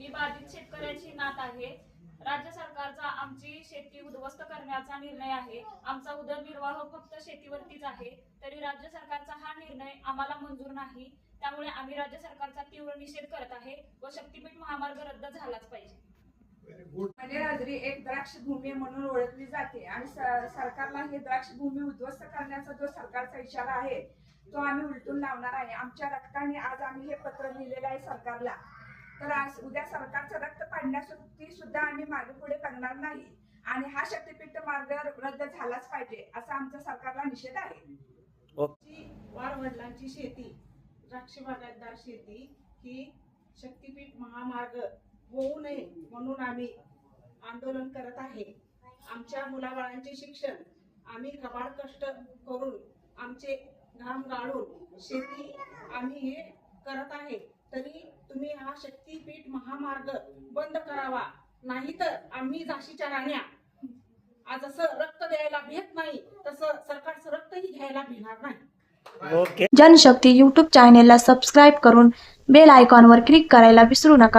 मी बाधित शेतकऱ्यांची नात आहे. राज्य सरकारचा आमची शेती उद्ध्वस्त करण्याचा निर्णय आहे. आमचा उदरनिर्वाह फक्त शेतीवरतीच आहे. तरी राज्य सरकारचा हा निर्णय आम्हाला मंजूर नाही. त्यामुळे आम्ही राज्य सरकारचा तीव्र निषेध करत आहे व शक्तीपीठ महामार्ग रद्द झालाच पाहिजे. म्हणजे मनेराजरी एक द्राक्ष भूमी म्हणून ओळखली जाते आणि सरकारला हे द्राक्ष भूमी उद्ध्वस्त करण्याचा जो सरकारचा इशारा आहे तो आम्ही उलटून लावणार आहे. आमच्या रक्ताने आज आम्ही हे पत्र लिहिलेलं आहे सरकारला. तर आज उद्या सरकारचं रक्त पाडण्यासाठी सुद्धा आम्ही मागे पुढे करणार नाही. आणि हा शक्तीपीठ मार्ग रद्द झालाच पाहिजे असा आमचा सरकारला निषेध आहे. वाडवडिलांची शेती द्राक्ष बागायतदार शेती ही शक्तीपीठ महामार्ग होऊ नये म्हणून आम्ही आंदोलन करत आहे. आमच्या मुलाबाळांचे शिक्षण आम्ही कबाड कष्ट करून आमचे घाम गाळून शेती आम्ही हे करत आहे. तरी तुम्ही हा शक्तीपीठ महामार्ग बंद करावा. नाहीतर आम्ही झाशीच्या राण्या. आज जसं रक्त द्यायला भेट नाही तसं सरकारचं रक्तही घ्यायला भिणार नाही. ओके जनशक्ती यूट्यूब चॅनेलला सबस्क्राईब करून बेल आयकॉनवर क्लिक करायला विसरू नका.